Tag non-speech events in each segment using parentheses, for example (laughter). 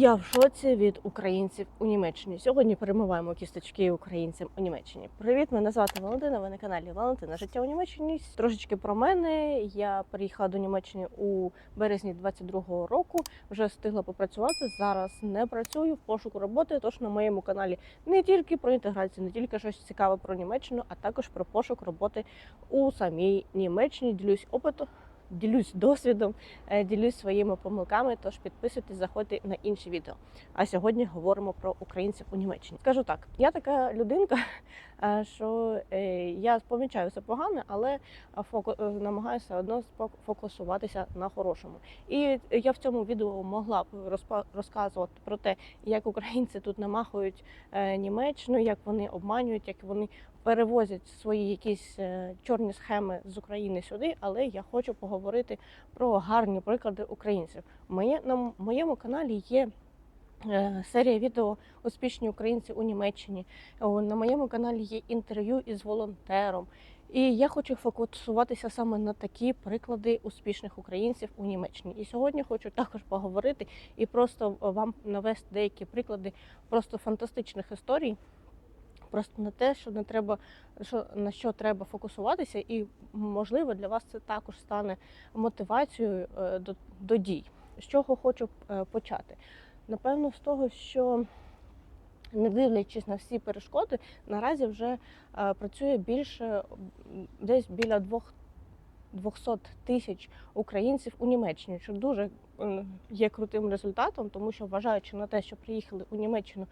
я в шоці від українців у Німеччині. Сьогодні перемиваємо кісточки українцям у Німеччині. Привіт, мене звати Валентина. Ви на каналі Валентина Життя у Німеччині. Трошечки про мене. Я приїхала до Німеччини у березні 22-го року. Вже встигла попрацювати. Зараз не працюю в пошуку роботи. Тож на моєму каналі не тільки про інтеграцію, не тільки щось цікаве про Німеччину, а також про пошук роботи у самій Німеччині. Ділюсь опитом. Ділюсь досвідом, е, ділюсь своїми помилками. Тож підписуйтесь, заходьте на інші відео. А сьогодні говоримо про українців у Німеччині. Скажу так, я така людинка, (laughs) е, що е, я помічаю все погане, але намагаюся одно фокусуватися на хорошому. І я в цьому відео могла б розказувати про те, як українці тут намахують Німеччину, як вони обманюють, як вони перевозять свої якісь чорні схеми з України сюди, але я хочу поговорити про гарні приклади українців. Моє на моєму каналі є. е, Серія відео успішні українці у Німеччині. На моєму каналі є інтерв'ю із волонтером. І я хочу фокусуватися саме на такі приклади успішних українців у Німеччині. І сьогодні хочу також поговорити і просто вам навести деякі приклади просто фантастичних історій, просто на те, що не треба, що на що треба фокусуватися, і можливо для вас це також стане мотивацією е, до, до дій. З чого хочу е, почати? Напевно, з того, що не дивлячись на всі перешкоди, наразі вже е, працює більше десь біля двох. 200 тисяч українців у Німеччині, що дуже е, є крутим результатом, тому що вважаючи на те, що приїхали у Німеччину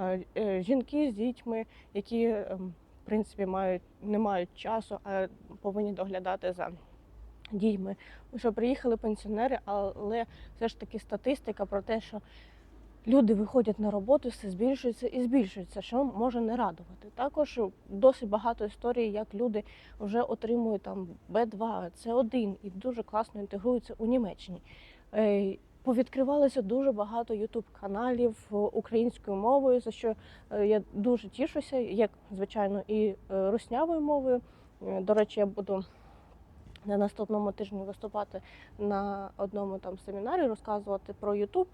е, е, жінки з дітьми, які в принципі мають не мають часу, а повинні доглядати за дітьми. Що приїхали пенсіонери, але все ж таки статистика про те, що люди виходять на роботу, все збільшується і збільшується, що може не радувати. Також досить багато історій, як люди вже отримують там Б2, С1 і дуже класно інтегруються у Німеччині. Е, Повідкривалося дуже багато ютуб каналів українською мовою, за що е, я дуже тішуся, як звичайно, і е, руснявою мовою. До речі, я буду на наступному тижні виступати на одному там семінарі, розказувати про Ютуб.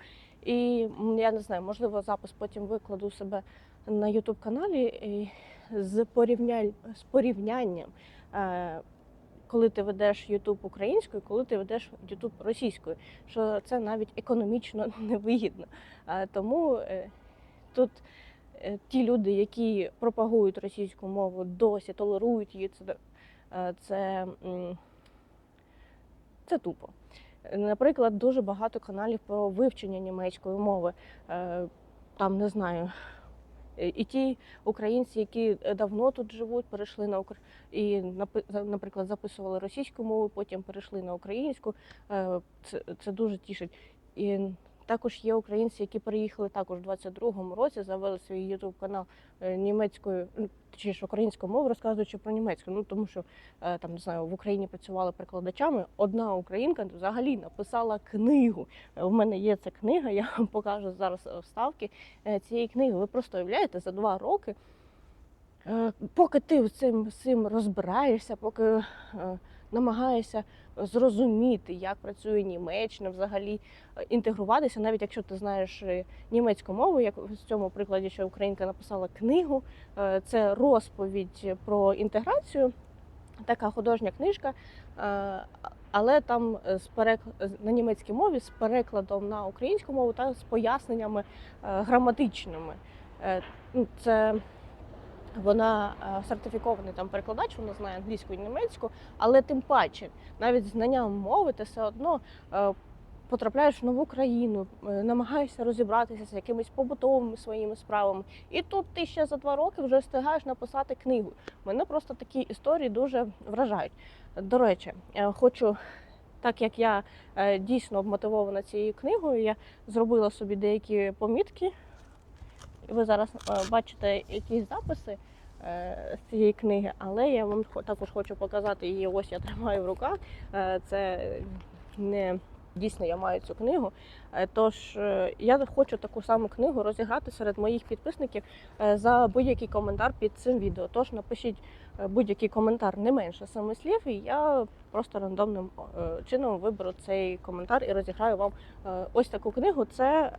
І я не знаю, можливо, запис потім викладу себе на Ютуб каналі з порівнянь з порівнянням. е, Коли ти ведеш Ютуб українською, коли ти ведеш Ютуб російською, що це навіть економічно (laughs) невигідно. Тому е, тут е, ті люди, які пропагують російську мову, досі толерують її, це, це, це тупо. Наприклад, дуже багато каналів про вивчення німецької мови. Е, Там не знаю. І ті українці, які давно тут живуть, перейшли на укр і наприклад, записували російську мову, потім перейшли на українську. Е, Це, це дуже тішить. І також є українці, які переїхали також у 22-му році, завели свій ютуб канал е, німецькою, ну, точніше українською мовою, розказуючи про німецьку. Ну тому що е, там не знаю, в Україні працювали перекладачами. Одна українка взагалі написала книгу. Е, У мене є ця книга, (laughs) я вам покажу зараз е, вставки е, цієї книги. Ви просто уявляєте, за два роки, е, поки ти цим, цим розбираєшся, поки е, намагаєшся зрозуміти, як працює Німеччина, взагалі е, інтегруватися, навіть якщо ти знаєш е, німецьку мову, як в цьому прикладі, що українка написала книгу, е, це розповідь про інтеграцію, така художня книжка. Але там з перек... на німецькій мові з перекладом на українську мову та з поясненнями граматичними. Ну, Це вона е, сертифікований там перекладач, вона знає англійську і німецьку, але тим паче, навіть з знанням мови, ти все одно е, потрапляєш в нову країну, е, намагаєшся розібратися з якимись побутовими своїми справами. І тут ти ще за два роки вже встигаєш написати книгу. Мене просто такі історії дуже вражають. До речі, хочу. Так як я дійсно обмотивована цією книгою, я зробила собі деякі помітки. І ви зараз е, бачите якісь записи е, з цієї книги, але я вам також хочу показати її. Ось я тримаю в руках. Е, Це не дійсно я маю цю книгу. Тож я хочу таку саму книгу розіграти серед моїх підписників за будь-який коментар під цим відео. Тож напишіть будь-який коментар не менше семи слів, і я просто рандомним чином виберу цей коментар і розіграю вам ось таку книгу. Це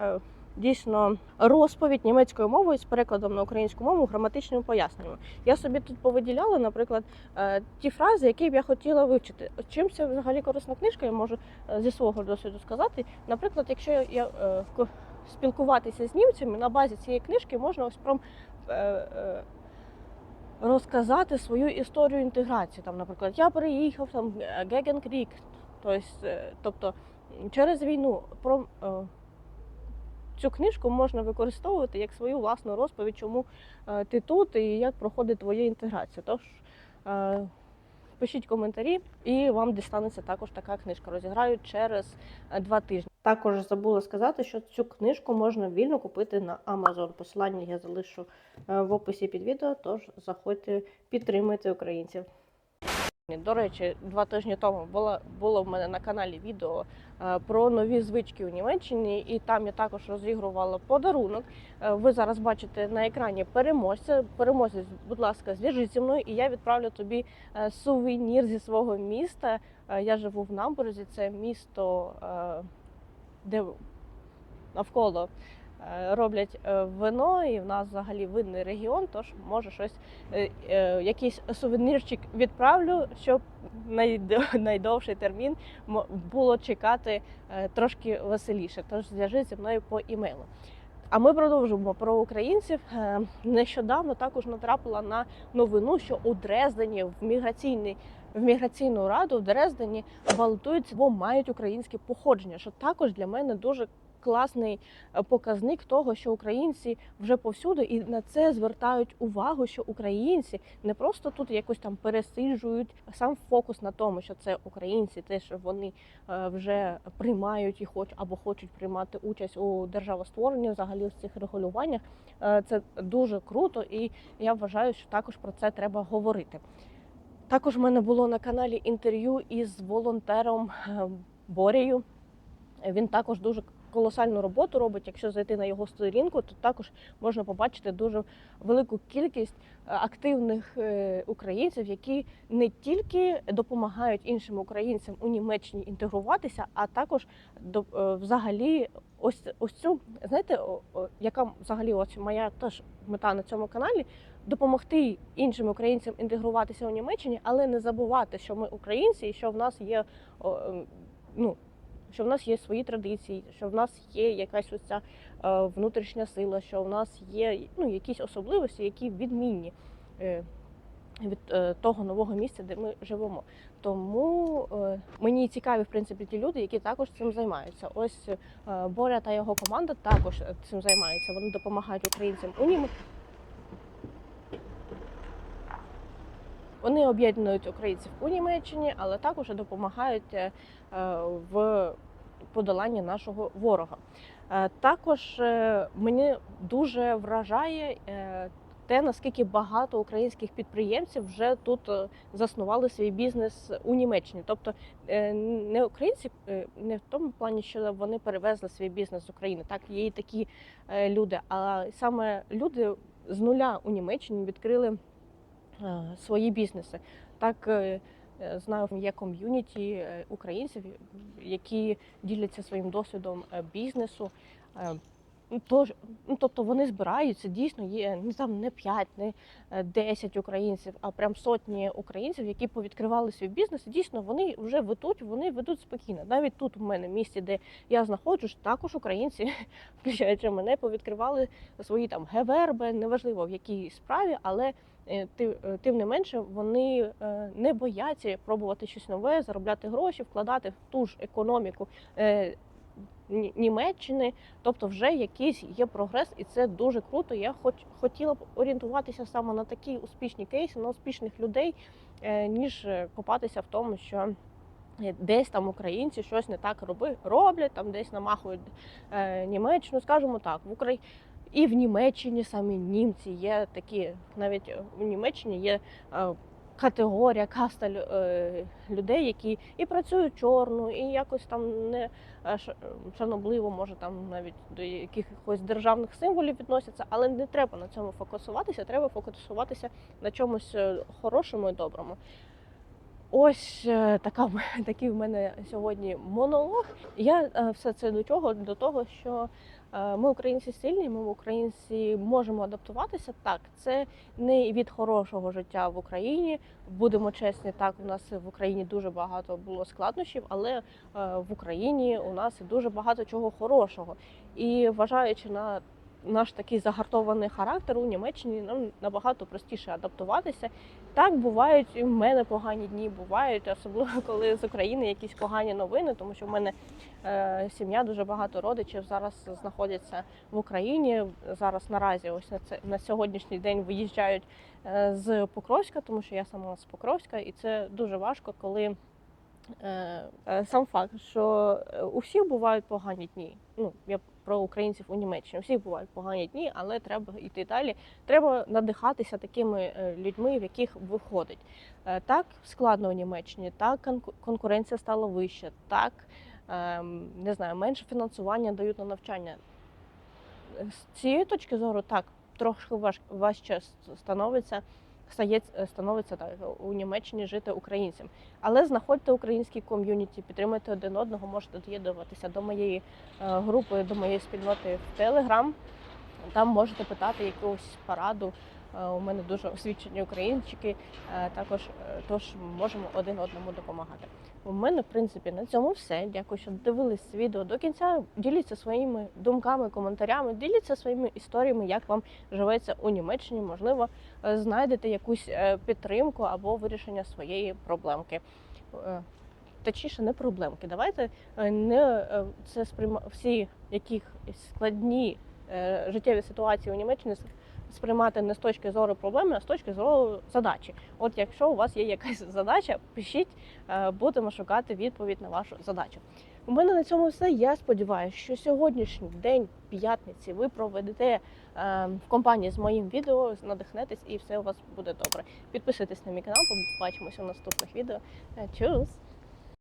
дійсно розповідь німецькою мовою з перекладом на українську мову граматичними поясненнями. Я собі тут повиділяла, наприклад, е, ті фрази, які б я хотіла вивчити. Чим це взагалі корисна книжка, я можу е, зі свого досвіду сказати. Наприклад, якщо я е, спілкуватися з німцями на базі цієї книжки, можна ось прям е, розказати свою історію інтеграції. Там, наприклад, я переїхав там Геген Крік, тобто, тобто через війну про цю книжку можна використовувати як свою власну розповідь, чому е, ти тут і як проходить твоя інтеграція. Тож е, пишіть коментарі, і вам дістанеться також така книжка. Розіграють через е, два тижні. Також забула сказати, що цю книжку можна вільно купити на Amazon. Посилання я залишу в описі під відео, тож заходьте підтримуйте українців. До речі, два тижні тому було, було в мене на каналі відео е, про нові звички у Німеччині, і там я також розігрувала подарунок. Е, Ви зараз бачите на екрані переможця. Переможець, будь ласка, зв'яжись зі мною, і я відправлю тобі е, сувенір зі свого міста. Я живу в Намбурзі, це місто, де навколо роблять е, вино, і в нас взагалі винний регіон, тож може щось, е, е, якийсь сувенірчик відправлю, щоб (laughs) найдовший термін було чекати е, трошки веселіше. Тож зв'яжись зі мною по імейлу. А ми продовжуємо про українців. Е, Нещодавно також натрапила на новину, що у Дрездені в міграційний в міграційну раду в Дрездені балотуються, бо мають українське походження, що також для мене дуже класний е, показник того, що українці вже повсюди і на це звертають увагу, що українці не просто тут якось там пересиджують сам фокус на тому, що це українці, те, що вони е, вже приймають і хочуть або хочуть приймати участь у державостворенні, взагалі в цих регулюваннях. Е, Це дуже круто, і я вважаю, що також про це треба говорити. Також в мене було на каналі інтерв'ю із волонтером е, Він також дуже колосальну роботу робить. Якщо зайти на його сторінку, то також можна побачити дуже велику кількість е, активних е, українців, які не тільки допомагають іншим українцям у Німеччині інтегруватися, а також до е, взагалі ось ось цю знаєте, яка взагалі ось моя теж мета на цьому каналі. Допомогти іншим українцям інтегруватися у Німеччині, але не забувати, що ми українці, і що в нас є ну що в нас є свої традиції, що в нас є якась ось ця е, внутрішня сила, що в нас є ну, якісь особливості, які відмінні е, від е, того нового місця, де ми живемо. Тому мені цікаві, в принципі, ті люди, які також цим займаються. Ось Боря та його команда також цим займаються. Вони допомагають українцям у. Вони об'єднують українців у Німеччині, але також допомагають е, в подоланні нашого ворога. Е, Також е, мені дуже вражає те, наскільки багато українських підприємців вже тут заснували свій бізнес у Німеччині. Тобто не українці не в тому плані, що вони перевезли свій бізнес з України. Так, є і такі люди, а саме люди з нуля у Німеччині відкрили свої бізнеси. Так е, е, знаю, є ком'юніті е, українців, які діляться своїм досвідом е, бізнесу. Е, ну, Тож, ну, тобто вони збираються, дійсно є не там не 5, не е, 10 українців, а прям сотні українців, які повідкривали свій бізнес. Дійсно вони вже ведуть, вони ведуть спокійно. Навіть тут у мене в місті, де я знаходжусь, також українці, (laughs) включаючи мене, повідкривали свої там геверби, неважливо в якій справі, але е, е, тим не менше вони е, не бояться пробувати щось нове, заробляти гроші, вкладати в ту ж економіку е, Німеччини. Тобто, вже якийсь є прогрес, і це дуже круто. Я хоч хотіла б орієнтуватися саме на такі успішні кейси, на успішних людей, е, ніж е, копатися в тому, що. е, Десь там українці щось не так роби, роблять, там десь намахують Німеччину, скажімо так, в Україні і в Німеччині самі німці є такі, навіть в Німеччині є категорія, каста е, людей, які і працюють чорну, і якось там не е, шанобливо, може там навіть до якихось державних символів відносяться, але не треба на цьому фокусуватися, треба фокусуватися на чомусь е, хорошому і доброму. Ось така такий в мене сьогодні монолог. Я все це до чого? До того, що Ми українці сильні, ми українці можемо адаптуватися. Так, це не від хорошого життя в Україні. Будемо чесні, так у нас в Україні дуже багато було складнощів, але е, в Україні у нас дуже багато чого хорошого. І вважаючи на наш такий загартований характер у Німеччині, нам набагато простіше адаптуватися. Так бувають і в мене погані дні, бувають, особливо (laughs) коли з України якісь погані новини, тому що в мене е, сім'я дуже багато родичів зараз знаходяться в Україні. Зараз наразі, ось на це на сьогоднішній день виїжджають е, з Покровська, тому що я сама з Покровська, і це дуже важко, коли. Е, е, Сам факт, що е, у всіх бувають погані дні. Ну я про українців у Німеччині. У всіх бувають погані дні, але треба йти далі. Треба надихатися такими людьми, в яких виходить. Так складно у Німеччині, так конкуренція стала вища, так ем, не знаю, менше фінансування дають на навчання. З цієї точки зору, так, важ, важче становиться. Стає, становиться так у Німеччині жити українцям, але знаходьте українські ком'юніті, підтримуйте один одного, можете доєднуватися до моєї е, групи, до моєї спільноти в Телеграм. Там можете питати якусь пораду. Е, У мене дуже освічені українчики, е, також е, тож можемо один одному допомагати. У мене, в принципі, на цьому все. Дякую, що дивились відео до кінця. Діліться своїми думками, коментарями, діліться своїми історіями, як вам живеться у Німеччині. Можливо, е, знайдете якусь е, підтримку або вирішення своєї проблемки. Е, Точніше, не проблемки. Давайте е, не е, це сприйма всі яких складні е, життєві ситуації у Німеччині сприймати не з точки зору проблеми, а з точки зору задачі. От якщо у вас є якась задача, пишіть, е, будемо шукати відповідь на вашу задачу. У мене на цьому все. Я сподіваюся, що сьогоднішній день п'ятниці ви проведете е, в компанії з моїм відео, надихнетесь і все у вас буде добре. Підписуйтесь на мій канал, побачимося в наступних відео. Е, Чус!